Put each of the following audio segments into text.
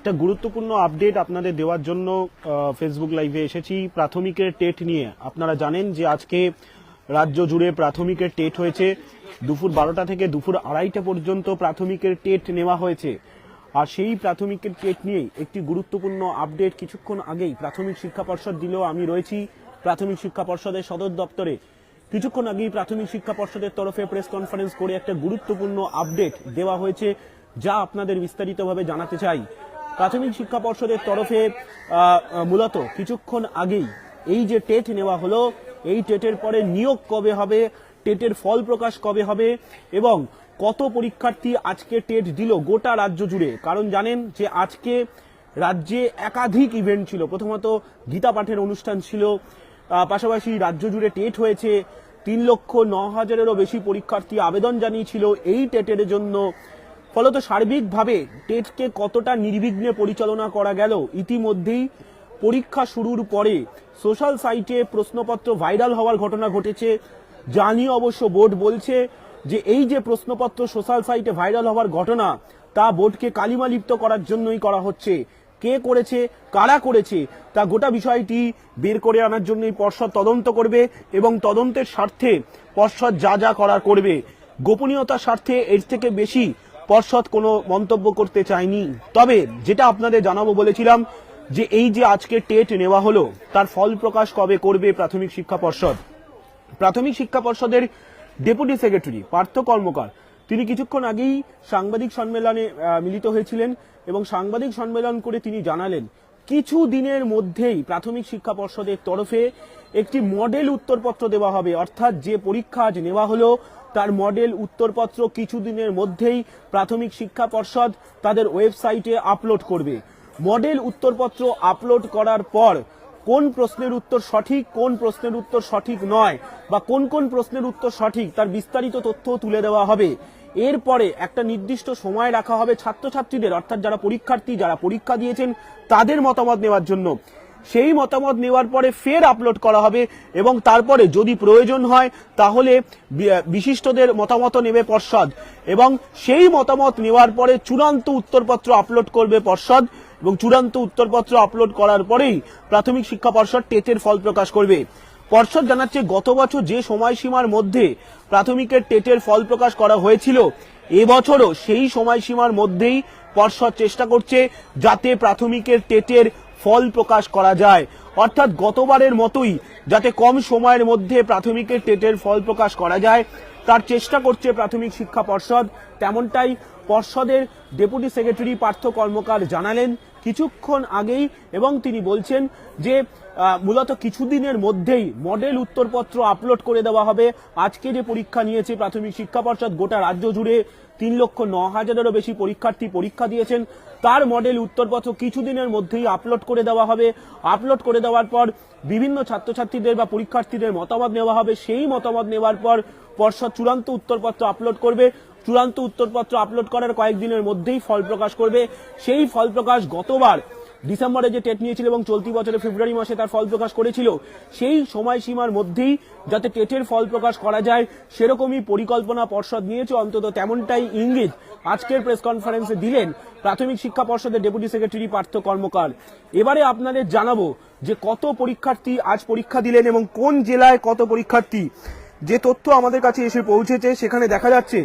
একটা গুরুত্বপূর্ণ আপডেট আপনাদের দেওয়ার জন্য ফেসবুক লাইভে এসেছি। প্রাথমিকের টেট নিয়ে আপনারা জানেন যে আজকে রাজ্য জুড়ে প্রাথমিকের টেট হয়েছে। দুপুর বারোটা থেকে দুপুর আড়াইটা পর্যন্ত প্রাথমিকের টেট নেওয়া হয়েছে। আর সেই প্রাথমিকের টেট নিয়েই একটি গুরুত্বপূর্ণ আপডেট কিছুক্ষণ আগেই প্রাথমিক শিক্ষা পর্ষদ দিলেও আমি রয়েছি প্রাথমিক শিক্ষা পর্ষদের সদর দপ্তরে। কিছুক্ষণ আগেই প্রাথমিক শিক্ষা পর্ষদের তরফে প্রেস কনফারেন্স করে একটা গুরুত্বপূর্ণ আপডেট দেওয়া হয়েছে, যা আপনাদের বিস্তারিতভাবে জানাতে চাই। প্রাথমিক শিক্ষা পর্ষদের তরফে মূলত কিছুক্ষণ আগেই এই যে টেট নেওয়া হলো, এই টেটের পরে নিয়োগ কবে হবে, টেটের ফল প্রকাশ কবে হবে এবং কত পরীক্ষার্থী আজকে টেট দিল গোটা রাজ্য জুড়ে? কারণ জানেন যে আজকে রাজ্যে একাধিক ইভেন্ট ছিল। প্রথমত গীতা পাঠের অনুষ্ঠান ছিল পাশাপাশি রাজ্য জুড়ে টেট হয়েছে। তিন লক্ষ ন হাজারেরও বেশি পরীক্ষার্থী আবেদন জানিয়েছিল এই টেটের জন্য। ফলত সার্বিকভাবে টেটকে কতটা নির্বিঘ্নে পরিচালনা করা গেল, ইতিমধ্যেই পরীক্ষা শুরুর পরে সোশ্যাল সাইটে প্রশ্নপত্র ভাইরাল হওয়ার ঘটনা ঘটেছে। নিয়ে অবশ্য বোর্ড বলছে যে এই যে প্রশ্নপত্র সোশ্যাল সাইটে ভাইরাল হওয়ার ঘটনা, তা বোর্ডকে কালিমালিপ্ত করার জন্যই করা হচ্ছে। কে করেছে, কারা করেছে, তা গোটা বিষয়টি বের করে আনার জন্যই পর্ষদ তদন্ত করবে এবং তদন্তের স্বার্থে পর্ষদ যা যা করার করবে। গোপনীয়তার স্বার্থে এর থেকে বেশি পর্ষদ কোনো মন্তব্য করতে চায়নি তবে যেটা আপনাদের জানাব বলেছিলাম যে এই যে আজকে টেট নেওয়া হলো, তার ফল প্রকাশ কবে করবে প্রাথমিক শিক্ষা পর্ষদ? প্রাথমিক শিক্ষা পর্ষদের ডেপুটি সেক্রেটারি, পার্থ কর্মকার, তিনি কিছুক্ষণ আগেই সাংবাদিক সম্মেলনে মিলিত হয়েছিলেন এবং সাংবাদিক সম্মেলন করে তিনি জানালেন, কিছু দিনের মধ্যেই প্রাথমিক শিক্ষা পর্ষদের তরফে একটি মডেল উত্তরপত্র দেওয়া হবে। অর্থাৎ যে পরীক্ষা আজ নেওয়া হলো তার মডেল উত্তরপত্র কিছু দিনের মধ্যেই প্রাথমিক শিক্ষা পর্ষদ তাদের ওয়েবসাইটে আপলোড করবে। মডেল উত্তরপত্র আপলোড করার পর কোন প্রশ্নের উত্তর সঠিক, কোন প্রশ্নের উত্তর সঠিক নয় বা কোন কোন প্রশ্নের উত্তর সঠিক তার বিস্তারিত তথ্য তুলে দেওয়া হবে। এরপরে একটা নির্দিষ্ট সময় রাখা হবে ছাত্রছাত্রীদের, অর্থাৎ যারা পরীক্ষার্থী, যারা পরীক্ষা দিয়েছেন, তাদের মতামত নেওয়ার জন্য। সেই মতামত নেওয়ার পরে ফের আপলোড করা হবে এবং তারপরে যদি প্রয়োজন হয়, তাহলে বিশিষ্টদের মতামত নেবে পর্ষদ। এবং সেই মতামত নেওয়ার পরে চূড়ান্ত উত্তরপত্র আপলোড করবে পর্ষদ এবং চূড়ান্ত উত্তরপত্র আপলোড করার পরেই প্রাথমিক শিক্ষা পর্ষদ টেটের ফল প্রকাশ করবে। পর্ষদ জানাচ্ছে, গত বছর যে সময়সীমার মধ্যে প্রাথমিকের টেটের ফল প্রকাশ করা হয়েছিল এবছরও সেই সময়সীমার মধ্যেই পর্ষদ চেষ্টা করছে যাতে প্রাথমিকের টেটের ফল প্রকাশ করা যায়। অর্থাৎ গতবারের মতোই, যাতে কম সময়ের মধ্যে প্রাথমিকের টেটের ফল প্রকাশ করা যায়, তার চেষ্টা করছে প্রাথমিক শিক্ষা পর্ষদ। তেমনটাই পর্ষদের ডেপুটি সেক্রেটারি পার্থ কর্মকার জানালেন কিছুক্ষণ আগেই এবং তিনি বলছেন যে মূলত কিছুদিনের মধ্যেই মডেল উত্তরপত্র আপলোড করে দেওয়া হবে। আজকে যে পরীক্ষা নিয়েছে প্রাথমিক শিক্ষা পর্ষদ, গোটা রাজ্য জুড়ে তিন লক্ষ ন হাজারেরও বেশি পরীক্ষার্থী পরীক্ষা দিয়েছেন। তার মডেল উত্তরপত্র কিছুদিনের মধ্যেই আপলোড করে দেওয়া হবে। আপলোড করে দেওয়ার পর বিভিন্ন ছাত্রছাত্রীদের বা পরীক্ষার্থীদের মতামত নেওয়া হবে। সেই মতামত নেওয়ার পর পর্ষদ চূড়ান্ত উত্তরপত্র আপলোড করবে। চূড়ান্ত উত্তরপত্র আপলোড করার কয়েকদিনের মধ্যেই ফল প্রকাশ করবে। সেই ফল প্রকাশ গতবার ডিসেম্বরে যে টেট নিয়েছিল এবং চলতি বছরে ফেব্রুয়ারি মাসে তার ফল প্রকাশ করেছিল, সেই সময়সীমার মধ্যেই যাতে টেটের ফল প্রকাশ করা যায়, সেরকমই পরিকল্পনা পর্ষদ নিয়েছে। অন্তত তেমনটাই ইঙ্গিত আজকের প্রেস কনফারেন্সে দিলেন প্রাথমিক শিক্ষা পর্ষদের ডেপুটি সেক্রেটারি পার্থ কর্মকার। এবারে আপনাদের জানাব যে কত পরীক্ষার্থী আজ পরীক্ষা দিলেন এবং কোন জেলায় কত পরীক্ষার্থী? যে তথ্য আমাদের কাছে এসে পৌঁছেছে, সেখানে দেখা যাচ্ছে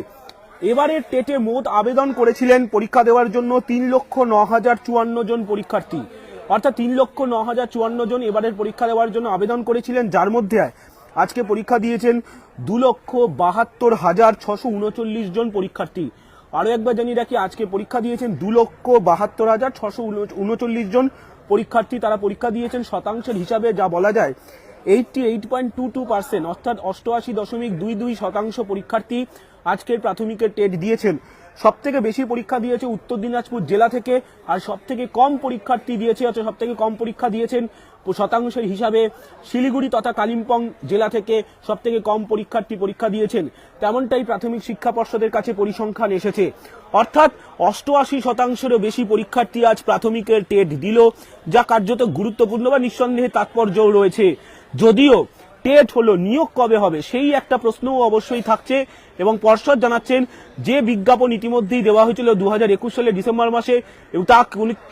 এবারের টেটে মোট আবেদন করেছিলেন পরীক্ষা দেওয়ার জন্য তিন লক্ষ ন হাজার চুয়ান্ন জন পরীক্ষার্থী। অর্থাৎ তিন লক্ষ ন হাজার চুয়ান্ন জন এবারের পরীক্ষা দেওয়ার জন্য আবেদন করেছিলেন যার মধ্যে আজকে পরীক্ষা দিয়েছেন দু লক্ষ বাহাত্তর হাজার ছশো উনচল্লিশ জন পরীক্ষার্থী। আরও একবার জানিয়ে রাখি, আজকে পরীক্ষা দিয়েছেন দু লক্ষ বাহাত্তর হাজার ছশো উনচল্লিশ জন পরীক্ষার্থী। তারা পরীক্ষা দিয়েছেন শতাংশের হিসাবে, যা বলা যায় eighty eight point two two percent অর্থাৎ অষ্টআশি দশমিক দুই দুই শতাংশ পরীক্ষার্থী আজকের প্রাথমিকের টেট দিয়েছেন। সব থেকে বেশি পরীক্ষা দিয়েছে উত্তর দিনাজপুর জেলা থেকে, আর সব থেকে কম পরীক্ষার্থী দিয়েছে, অর্থাৎ সব থেকে কম পরীক্ষা দিয়েছেন শতাংশের হিসাবে শিলিগুড়ি তথা কালিম্পং জেলা থেকে সব থেকে কম পরীক্ষার্থী পরীক্ষা দিয়েছেন। তেমনটাই প্রাথমিক শিক্ষা পর্ষদের কাছে পরিসংখ্যান এসেছে। অর্থাৎ অষ্টআশি শতাংশেরও বেশি পরীক্ষার্থী আজ প্রাথমিকের টেট দিল, যা কার্যত গুরুত্বপূর্ণ বা নিঃসন্দেহে তাৎপর্যও রয়েছে। যদিও টেট হলো নিয়োগ কবে হবে সেই একটা প্রশ্নও অবশ্যই থাকছে এবং পর্ষদ জানাচ্ছেন যে বিজ্ঞাপন ইতিমধ্যেই দেওয়া হয়েছিল দু হাজার একুশ সালের ডিসেম্বর মাসে এবং তা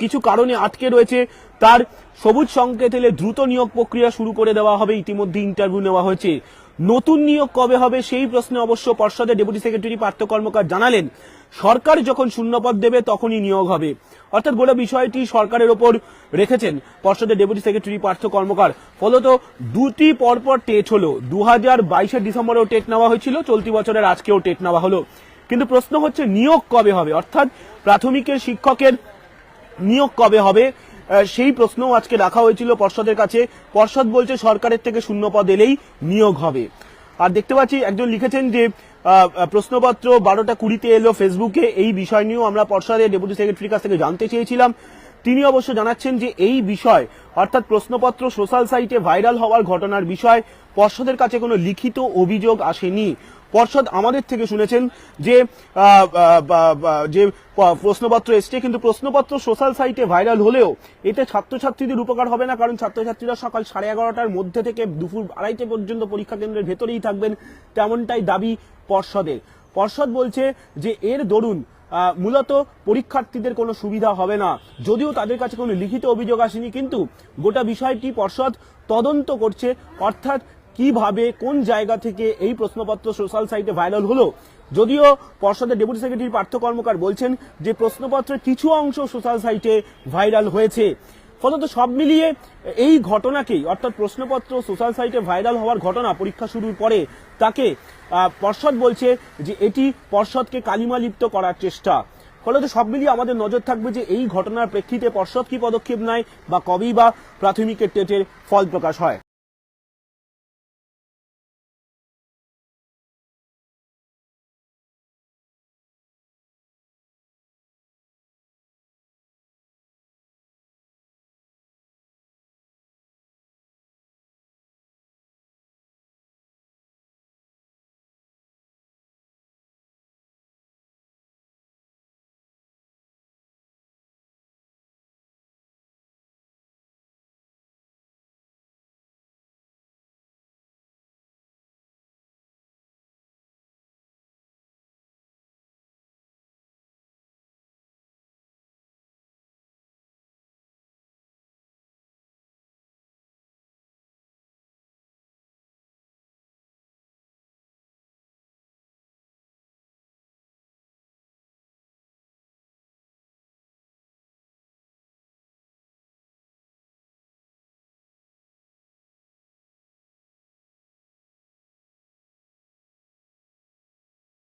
কিছু কারণে আটকে রয়েছে। তার সবুজ সংকেত এলে দ্রুত নিয়োগ প্রক্রিয়া শুরু করে দেওয়া হবে। ইতিমধ্যে ইন্টারভিউ নেওয়া হয়েছে। নতুন নিয়োগ কবে হবে সেই প্রশ্নে অবশ্য পর্ষদের ডেপুটি সেক্রেটারি পার্থ কর্মকার জানালেন, সরকার যখন শূন্যপদ দেবে তখনই নিয়োগ হবে। অর্থাৎ গোটা বিষয়টি সরকারের ওপর রেখেছেন পর্ষদের ডেপুটি সেক্রেটারি পার্থ কর্মকার। ফলত দুটি পরপর টেট হলো। দু হাজার বাইশের ডিসেম্বরেও টেট নেওয়া হয়েছিল, চলতি বছরের আজকেও টেট নেওয়া হলো। কিন্তু প্রশ্ন হচ্ছে, নিয়োগ কবে হবে? অর্থাৎ প্রাথমিকের শিক্ষকের নিয়োগ কবে হবে? সেই প্রশ্নও আজকে রাখা হয়েছিল পর্ষদের কাছে। পর্ষদ বলছে সরকারের থেকে শূন্য পদ এলেই নিয়োগ হবে। আর দেখতে পাচ্ছি একজন লিখেছেন যে প্রশ্নপত্র বারোটা কুড়িতে এলো ফেসবুকে, এই বিষয় নিয়েও আমরা পর্ষদের ডেপুটি সেক্রেটারির কাছ থেকে জানতে চেয়েছিলাম। তিনি অবশ্য জানাচ্ছেন যে এই বিষয়, অর্থাৎ প্রশ্নপত্র সোশ্যাল সাইটে ভাইরাল হওয়ার ঘটনার বিষয়, পর্ষদের কাছে কোনো লিখিত অভিযোগ আসেনি। পর্ষদ আমাদের থেকে শুনেছেন যে যে প্রশ্নপত্র এসছে, কিন্তু প্রশ্নপত্র সোশ্যাল সাইটে ভাইরাল হলেও এতে ছাত্রছাত্রীদের উপকার হবে না, কারণ ছাত্রছাত্রীরা সকাল সাড়ে এগারোটার মধ্যে থেকে দুপুর আড়াইটে পর্যন্ত পরীক্ষা কেন্দ্রের ভেতরেই থাকবেন। তেমনটাই দাবি পর্ষদের। পর্ষদ বলছে যে, এর দরুন মূলত পরীক্ষার্থীদের কোনো সুবিধা হবে না। যদিও তাদের কাছে কোনো লিখিত অভিযোগ আসেনি, কিন্তু গোটা বিষয়টি পর্ষদ তদন্ত করছে, অর্থাৎ কীভাবে, কোন জায়গা থেকে এই প্রশ্নপত্র সোশ্যাল সাইটে ভাইরাল হলো? যদিও পর্ষদের ডেপুটি সেক্রেটারি পার্থ কর্মকার বলছেন যে প্রশ্নপত্রের কিছু অংশ সোশ্যাল সাইটে ভাইরাল হয়েছে। ফলত সব মিলিয়ে এই ঘটনাকেই, অর্থাৎ প্রশ্নপত্র সোশ্যাল সাইটে ভাইরাল হওয়ার ঘটনা পরীক্ষা শুরুর পরে তাকে পর্ষদ বলছে যে এটি পর্ষদকে কালিমালিপ্ত করার চেষ্টা। ফলত সব মিলিয়ে আমাদের নজর থাকবে যে এই ঘটনার প্রেক্ষিতে পর্ষদ কি পদক্ষেপ নেয় বা কবেই বা প্রাথমিকের টেটের ফল প্রকাশ হয়।